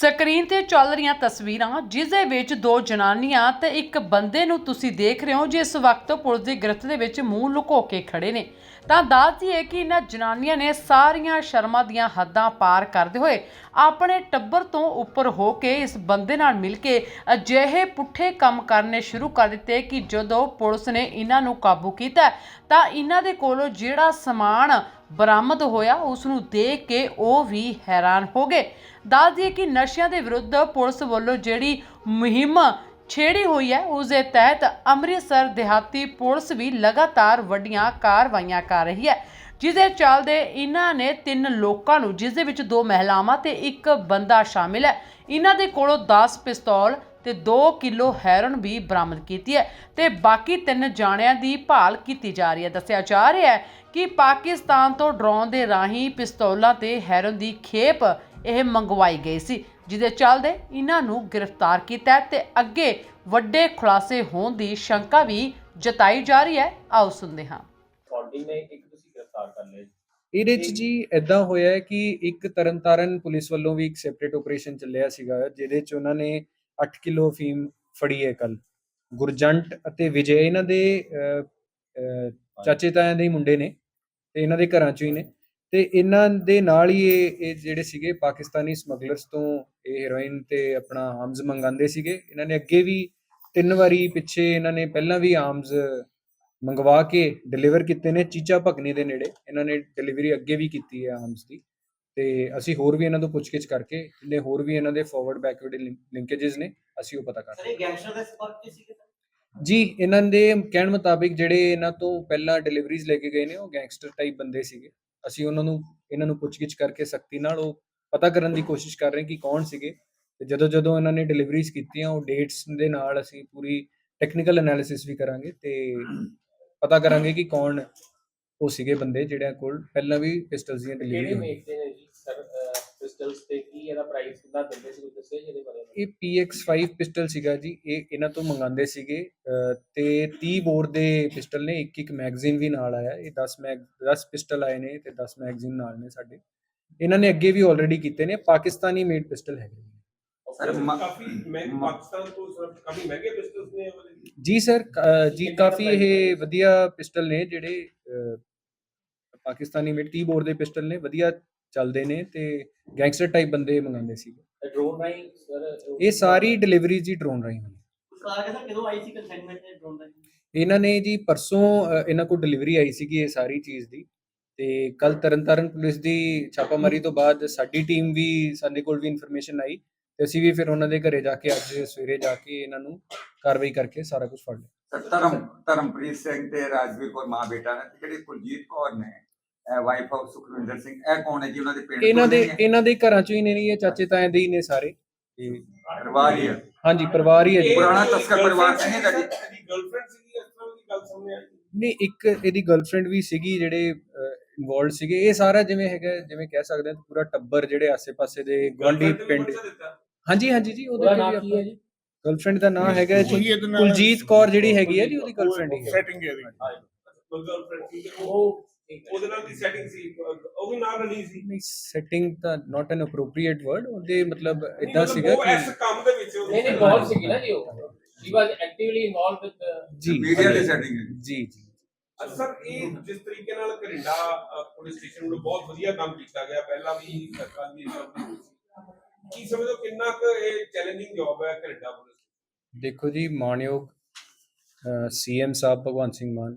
Screen ਤੇ ਚੱਲ ਰਹੀਆਂ ਤਸਵੀਰਾਂ ਜਿਸ ਦੇ ਵਿੱਚ ਦੋ ਜਨਾਨੀਆਂ ਤੇ ਇੱਕ ਬੰਦੇ ਨੂੰ ਤੁਸੀਂ ਦੇਖ ਰਹੇ ਹੋ ਜਿਸ ਵਕਤ ਪੁਲਿਸ ਦੀ ਗ੍ਰਿਫਤ ਦੇ ਵਿੱਚ ਮੂੰਹ ਲੁਕੋ ਕੇ ਖੜੇ ਨੇ। ਤਾਂ ਦੱਸਦੀ ਹੈ ਕਿ ਇਹਨਾਂ ਜਨਾਨੀਆਂ ਨੇ ਸਾਰੀਆਂ ਸ਼ਰਮਾਂ ਦੀਆਂ ਹੱਦਾਂ ਪਾਰ ਕਰਦੇ ਹੋਏ ਆਪਣੇ ਟੱਬਰ ਤੋਂ ਉੱਪਰ ਹੋ ਕੇ ਇਸ ਬੰਦੇ ਨਾਲ ਮਿਲ ਕੇ ਅਜਿਹੇ ਪੁੱਠੇ ਕੰਮ ਕਰਨੇ ਸ਼ੁਰੂ ਕਰ ਦਿੱਤੇ ਕਿ ਜਦੋਂ ਪੁਲਿਸ ਨੇ ਇਹਨਾਂ ਨੂੰ ਕਾਬੂ ਕੀਤਾ, ਤਾਂ ਇਹਨਾਂ ਦੇ ਕੋਲੋਂ ਜਿਹੜਾ ਸਮਾਨ ਬਰਾਮਦ ਹੋਇਆ, ਉਸ ਨੂੰ ਦੇਖ ਕੇ ਉਹ ਵੀ ਹੈਰਾਨ ਹੋ ਗਏ। ਦੱਸ ਦਈਏ ਕਿ ਨਸ਼ਿਆਂ ਦੇ ਵਿਰੁੱਧ ਪੁਲਿਸ ਵੱਲੋਂ ਜਿਹੜੀ ਮੁਹਿੰਮ ਛੇੜੀ ਹੋਈ ਹੈ, ਉਸ ਦੇ ਤਹਿਤ ਅੰਮ੍ਰਿਤਸਰ ਦਿਹਾਤੀ ਪੁਲਿਸ ਵੀ ਲਗਾਤਾਰ ਵੱਡੀਆਂ ਕਾਰਵਾਈਆਂ ਕਰ ਰਹੀ ਹੈ ਜਿਸ ਦੇ ਚੱਲਦੇ ਇਹਨਾਂ ਨੇ ਤਿੰਨ ਲੋਕਾਂ ਨੂੰ ਜਿਸ ਦੇ ਵਿੱਚ ਦੋ ਮਹਿਲਾਵਾਂ ਤੇ ਇੱਕ ਬੰਦਾ ਸ਼ਾਮਿਲ ਹੈ। ਇਹਨਾਂ ਦੇ ਕੋਲੋਂ 10 ਪਿਸਤੌਲ ਤੇ 2 ਕਿਲੋ ਹੈਰੋਨ ਵੀ ਬਰਾਮਦ ਕੀਤੀ ਹੈ ਤੇ ਬਾਕੀ ਤਿੰਨ ਜਾਣਿਆਂ ਦੀ ਭਾਲ ਕੀਤੀ ਜਾ ਰਹੀ ਹੈ। ਦੱਸਿਆ ਜਾ ਰਿਹਾ ਹੈ ਕਿ ਪਾਕਿਸਤਾਨ ਤੋਂ ਡਰੋਨ ਦੇ ਰਾਹੀਂ ਪਿਸਤੌਲਾਂ ਤੇ ਹੈਰੋਨ ਦੀ ਖੇਪ ਇਹ ਮੰਗਵਾਈ ਗਈ ਸੀ ਜਿਹਦੇ ਚੱਲਦੇ ਇਹਨਾਂ ਨੂੰ ਗ੍ਰਿਫਤਾਰ ਕੀਤਾ ਤੇ ਅੱਗੇ ਵੱਡੇ ਖੁਲਾਸੇ ਹੋਣ ਦੀ ਸ਼ੰਕਾ ਵੀ ਜਤਾਈ ਜਾ ਰਹੀ ਹੈ। ਆਓ ਸੁਣਦੇ ਹਾਂ। ਬੌਂਡਿੰਗ ਨੇ ਇੱਕ ਤੁਸੀਂ ਗ੍ਰਿਫਤਾਰ ਕਰ ਲਿਆ ਜੀ। ਇਹਦੇ ਚ ਜੀ ਇਦਾਂ ਹੋਇਆ ਹੈ ਕਿ ਇੱਕ ਤਰਨਤਾਰਨ ਪੁਲਿਸ ਵੱਲੋਂ ਵੀ ਇੱਕ ਸੈਪਰੇਟ ਆਪਰੇਸ਼ਨ ਚੱਲਿਆ ਸੀਗਾ ਜਿਹਦੇ ਚ ਉਹਨਾਂ ਨੇ 8 ਕਿਲੋ ਫੀਮ ਫੜੀ ਹੈ ਕੱਲ ਗੁਰਜੰਟ ਅਤੇ ਵਿਜੇ ਇਹਨਾਂ ਦੇ ਚਾਚੇ ਤਾਇਆਂ ਦੇ ਹੀ ਮੁੰਡੇ ਨੇ ਤੇ ਇਹਨਾਂ ਦੇ ਘਰਾਂ ਚੋਂ ਹੀ ਨੇ। ਤੇ ਇਹਨਾਂ ਦੇ ਨਾਲ ਹੀ ਇਹ ਇਹ ਜਿਹੜੇ ਸੀਗੇ ਪਾਕਿਸਤਾਨੀ ਸਮਗਲਰਸ ਤੋਂ ਇਹ ਹੈਰੋਇਨ ਤੇ ਆਪਣਾ ਆਰਮਸ ਮੰਗਾਉਂਦੇ ਸੀਗੇ। ਇਹਨਾਂ ਨੇ ਅੱਗੇ ਵੀ ਤਿੰਨ ਵਾਰੀ ਪਿੱਛੇ ਇਹਨਾਂ ਨੇ ਪਹਿਲਾਂ ਵੀ ਆਰਮਸ ਮੰਗਵਾ ਕੇ ਡਿਲੀਵਰ ਕੀਤੇ ਨੇ ਚੀਚਾ ਭਗਨੀ ਦੇ ਨੇੜੇ। ਇਹਨਾਂ ਨੇ ਡਿਲੀਵਰੀ ਅੱਗੇ ਵੀ ਕੀਤੀ ਹੈ ਆਰਮਸ ਦੀ। ਤੇ ਅਸੀਂ ਹੋਰ ਵੀ ਇਹਨਾਂ ਤੋਂ ਪੁੱਛਗਿੱਛ ਕਰਕੇ ਜਿੰਨੇ ਹੋਰ ਵੀ ਇਹਨਾਂ ਦੇ ਫਾਰਵਰਡ ਬੈਕਵਰਡ ਲਿੰਕੇजेस ਨੇ ਅਸੀਂ ਉਹ ਪਤਾ ਕਰ ਸਰ ਰਹੇ ਇਹ ਗੈਂਗਸਟਰ ਦੇ ਸੰਪਰਕ ਚ ਸੀਗੇ ਜੀ ਇਹਨਾਂ ਦੇ ਕਹਿਣ ਮੁਤਾਬਿਕ ਜਿਹੜੇ ਇਹਨਾਂ ਤੋਂ ਪਹਿਲਾਂ ਡਿਲੀਵਰੀਜ਼ ਲੈ ਕੇ ਗਏ ਨੇ ਉਹ ਗੈਂਗਸਟਰ ਟਾਈਪ ਬੰਦੇ ਸੀਗੇ। ਅਸੀਂ ਉਹਨਾਂ ਨੂੰ ਇਹਨਾਂ ਨੂੰ ਪੁੱਛਗਿੱਛ ਕਰਕੇ ਸਖਤੀ ਨਾਲ ਉਹ ਪਤਾ ਕਰਨ ਦੀ ਕੋਸ਼ਿਸ਼ ਕਰ ਰਹੇ ਕਿ ਕੌਣ ਸੀਗੇ। ਤੇ ਜਦੋਂ ਜਦੋਂ ਇਹਨਾਂ ਨੇ ਡਿਲੀਵਰੀਜ਼ ਕੀਤੀਆਂ ਉਹ ਡੇਟਸ ਦੇ ਨਾਲ ਅਸੀਂ ਪੂਰੀ ਟੈਕਨੀਕਲ ਐਨਾਲਿਸਿਸ ਵੀ ਕਰਾਂਗੇ ਤੇ ਪਤਾ ਕਰਾਂਗੇ ਕਿ ਕੌਣ ਉਹ ਸੀਗੇ ਬੰਦੇ ਜਿਹੜਿਆਂ ਕੋਲ ਪਹਿਲਾਂ ਵੀ ਪਿਸਟਲਸ ਦੀਆਂ ਡਿਲੀਵਰੀ ਹੋਈ ਮੇਕਦੇ ਨੇ ਜੀ ਸਰ ਪਿਸਟਲਸ ਤੇ ਕੀ ਇਹਦਾ ਪ੍ਰਾਈਸ ਕਿੰਨਾ ਦਿੰਦੇ ਸੀ ਦੱਸਿਆ ਜੀ ਇਹਦੇ ਬਾਰੇ ਇਹ PX5 ਪਿਸਟਲ ਸੀਗਾ ਜੀ ਇਹ ਇਹਨਾਂ ਤੋਂ ਮੰਗਾਉਂਦੇ ਸੀਗੇ ਅਹ, ਤੇ 30 ਬੋਰ ਦੇ ਪਿਸਟਲ ਨੇ ਇੱਕ ਇੱਕ ਮੈਗਜ਼ੀਨ ਵੀ ਨਾਲ ਆਇਆ ਇਹ 10 ਮੈਗ 10 ਪਿਸਟਲ ਆਏ ਨੇ ਤੇ 10 ਮੈਗਜ਼ੀਨ ਨਾਲ ਨੇ ਸਾਡੇ ਇਹਨਾਂ ਨੇ ਅੱਗੇ ਵੀ ਆਲਰੇਡੀ ਕੀਤੇ ਨੇ ਪਾਕਿਸਤਾਨੀ ਮੇਡ ਪਿਸਟਲ ਹੈਗੇ ਨੇ। ਸਰ ਮ- ਕਾਫੀ ਮਹਿੰਗੇ ਮ- ਪਾਕਿਸਤਾਨ ਤੋਂ ਸਰ ਕਾਫੀ ਮਹਿੰਗੇ ਪਿਸਟਲਸ ਨੇ ਇਹ ਵਾਲੇ ਜੀ ਸਰ ਅਹ, ਜੀ ਕਾਫੀ ਇਹ ਹੈ? ਵਧੀਆ ਪਿਸਟਲ ਨੇ ਜਿਹੜੇ ਅਹ, ਪਾਕਿਸਤਾਨੀ ਮੇਡ 30 ਬੋਰ ਦੇ ਪਿਸਟਲ ਨੇ ਵਧੀਆ ਚੱਲਦੇ ਨੇ ਤੇ ਗੈਂਗਸਟਰ ਟਾਈਪ ਬੰਦੇ ਮੰਗਾਉਂਦੇ ਸੀਗੇ। ਡਰੋਨ ਰਾਈ ਸਰ ਇਹ ਸਾਰੀ ਡਿਲੀਵਰੀ ਜੀ ਡਰੋਨ ਰਾਹੀਂ ਹੋਈ ਕਾਰ ਸਰ ਕਦੋਂ ਆਈ ਸੀ ਕੰਸਾਈਨਮੈਂਟ ਤੇ ਡਰੋਨ ਦਾ ਇਹਨਾਂ ਨੇ ਜੀ ਪਰਸੋਂ ਅ, ਇਹਨਾਂ ਕੋਲ ਡਿਲੀਵਰੀ ਆਈ ਸੀਗੀ ਇਹ ਸਾਰੀ ਚੀਜ਼ ਦੀ। ਤੇ ਕੱਲ ਤਰਨਤਾਰਨ ਪੁਲਿਸ ਦੀ ਛਾਪਾਮਾਰੀ ਤੋਂ ਬਾਅਦ ਸਾਡੀ ਟੀਮ ਵੀ ਸਾਡੇ ਕੋਲ ਵੀ ਇਨਫੋਰਮੇਸ਼ਨ ਆਈ ਤੇ ਅਸੀਂ ਵੀ ਫਿਰ ਉਹਨਾਂ ਦੇ ਘਰੇ ਜਾ ਕੇ ਅੱਜ ਸਵੇਰੇ ਜਾ ਕੇ ਇਹਨਾਂ ਨੂੰ ਕਾਰਵਾਈ ਕਰਕੇ ਸਾਰਾ ਕੁਝ ਫੜ ਲਿਆ। ਸਰ ਧਰਮ ਧਰਮਪ੍ਰੀਤ ਸਿੰਘ ਤੇ ਰਾਜਵੀਰ ਕੌਰ ਮਾਂ ਬੇਟਾ ਨੇ ਤੇ ਜਿਹੜੀ ਕੁਲਜੀਤ ਕੌਰ ਨੇ ਵਾਈਫ ਆਫ ਸੁਖਵਿੰਦਰ ਸਿੰਘ ਇਹ ਕੌਣ ਹੈ ਜੀ ਉਹਨਾਂ ਦੇ ਪਿੰਡ ਇਹਨਾਂ ਦੇ? ਇਹਨਾਂ ਦੇ ਘਰਾਂ ਚੋਂ ਹੀ ਨੇ ਇਹ ਚਾਚੇ ਤਾਏ ਦੇ ਹੀ ਨੇ ਸਾਰੇ ਪਰਿਵਾਰ ਹੀ ਹੈ। ਹਾਂਜੀ ਪਰਿਵਾਰ ਹੀ ਹੈ ਜੀ ਪੁਰਾਣਾ ਤਸਕਰ ਪਰਿਵਾਰ ਨਹੀਂ ਹੈਗਾ ਜੀ? ਇਹਦੀ ਗਰਲਫ੍ਰੈਂਡ ਸੀਗੀ ਇਸ ਤਰ੍ਹਾਂ ਦੀ ਗੱਲ ਸਾਹਮਣੇ ਆਈ ਨਹੀਂ ਇੱਕ ਇਹਦੀ ਗਰਲਫ੍ਰੈਂਡ ਵੀ ਸੀਗੀ ਜਿਹੜੇ ਇਨਵੋਲਡ ਸੀਗੇ ਇਹ ਸਾਰਾ ਜਿਵੇਂ ਹੈਗਾ ਜਿਵੇਂ ਕਹਿ ਸਕਦੇ ਹਾਂ ਪੂਰਾ ਟੱਬਰ ਜਿਹੜੇ ਆਸੇ-ਪਾਸੇ ਦੇ ਗਵਾਂਢੀ Girlfriend ਨੇ ਪਿੰਡ ਪਰਚਾ ਦਿੱਤਾ। ਹਾਂਜੀ ਹਾਂਜੀ ਜੀ ਉਹਦੇ ਨਾਮ ਕੀ ਆਪਾਂ ਹੈ ਜੀ ਗਰਲਫ੍ਰੈਂਡ ਦਾ ਨਾਮ ਹੈਗਾ ਜੀ ਕੁਲਜੀਤ ਕੌਰ ਜਿਹੜੀ ਹੈਗੀ ਹੈ ਜੀ ਉਹਦੀ ਗਰਲਫ੍ਰੈਂਡ ਹੀ ਹੈ ਸੈਟਿੰਗ ਹੈ ਗਰਲਫ੍ਰੈਂਡ ਸੀ ਤੇ ਉਹ। ਉਹਦੇ ਨਾਲ ਦੀ ਸੈਟਿੰਗ ਸੀ? ਉਹ ਵੀ ਨਾਲ ਰਲੀ ਸੀ? ਨਹੀਂ ਸੈਟਿੰਗ ਤਾਂ ਨਾਟ ਐਨ ਅਪਰੋਪਰੀਏਟ ਵਰਡ ਉਹਦੇ ਮਤਲਬ ਇਦਾਂ ਸੀਗਾ ਉਹ ਇਸ ਕਿ ਕੰਮ ਦੇ ਵਿੱਚ ਨਹੀਂ ਨਹੀਂ ਬਹੁਤ ਸੀਗੀ ਨਾ ਜੀ ਉਹ। She was actively involve with ਜੀ ਮੀਡੀਆ ਦੀ ਹੈ। ਜੀ ਜੀ ਅੱਛਾ ਸਰ ਇਹ ਜਿਸ ਤਰੀਕੇ ਨਾਲ ਘਰਿੰਡਾ ਅ, ਪੁਲਿਸ ਸਟੇਸ਼ਨ ਨੂੰ ਬਹੁਤ ਵਧੀਆ ਕੰਮ ਕੀਤਾ ਗਿਆ ਪਹਿਲਾਂ ਵੀ ਸਰਕਾਰ ਦੀ ਕੀ ਸਮਝੋ ਕਿੰਨਾ ਕੁ ਇਹ ਚੈਲੰਜਿੰਗ ਜੌਬ ਹੈ ਘਰਿੰਡਾ ਪੁਲਿਸ ਦੇਖੋ ਜੀ ਮਾਨਯੋਗ ਸੀਐਮ ਸਾਹਿਬ ਭਗਵੰਤ ਸਿੰਘ ਮਾਨ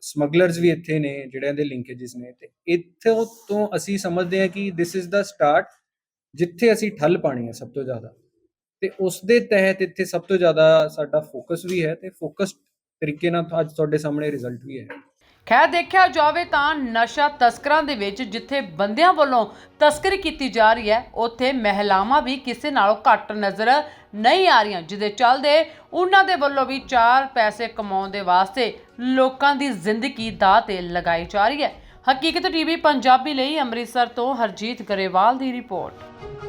ਸਮਗਲਰਸ ਵੀ ਇੱਥੇ ਨੇ, ਜਿਹੜਿਆਂ ਦੇ ਲਿੰਕੇजेस ਨੇ ਤੇ ਇੱਥੋਂ ਤੋਂ ਅਸੀਂ ਸਮਝਦੇ ਹਾਂ ਕਿ ਥਿਸ ਇਜ਼ ਦਾ ਸਟਾਰਟ ਜਿੱਥੇ ਅਸੀਂ ਠੱਲ ਪਾਣੀ ਹੈ ਸਭ ਤੋਂ ਜ਼ਿਆਦਾ। ਤੇ ਉਸ ਦੇ ਤਹਿਤ ਇੱਥੇ ਸਭ ਤੋਂ ਜ਼ਿਆਦਾ ਸਾਡਾ ਫੋਕਸ ਵੀ ਹੈ ਤੇ ਫੋਕਸ ਤਰੀਕੇ ਨਾਲ ਅੱਜ ਤੁਹਾਡੇ ਸਾਹਮਣੇ ਰਿਜ਼ਲਟ ਵੀ ਹੈ। ਖੈਰ, ਦੇਖਿਆ ਜਾਵੇ ਤਾਂ ਨਸ਼ਾ ਤਸਕਰਾਂ ਦੇ ਵਿੱਚ ਜਿੱਥੇ ਬੰਦਿਆਂ ਵੱਲੋਂ ਤਸਕਰੀ ਕੀਤੀ ਜਾ ਰਹੀ ਹੈ, ਉੱਥੇ ਮਹਿਲਾਵਾਂ ਵੀ ਕਿਸੇ ਨਾਲੋਂ ਘੱਟ ਨਜ਼ਰ ਨਹੀਂ ਆ ਰਹੀਆਂ, ਜਿਹਦੇ ਚੱਲਦੇ ਉਹਨਾਂ ਦੇ ਵੱਲੋਂ ਵੀ ਚਾਰ ਪੈਸੇ ਕਮਾਉਣ ਦੇ ਵਾਸਤੇ ਲੋਕਾਂ ਦੀ ਜ਼ਿੰਦਗੀ ਦਾ ਤੇ ਲਗਾਈ ਜਾ ਰਹੀ ਹੈ। ਹਕੀਕਤ ਟੀਵੀ ਪੰਜਾਬੀ ਲਈ ਅੰਮ੍ਰਿਤਸਰ ਤੋਂ ਹਰਜੀਤ ਗਰੇਵਾਲ ਦੀ ਰਿਪੋਰਟ।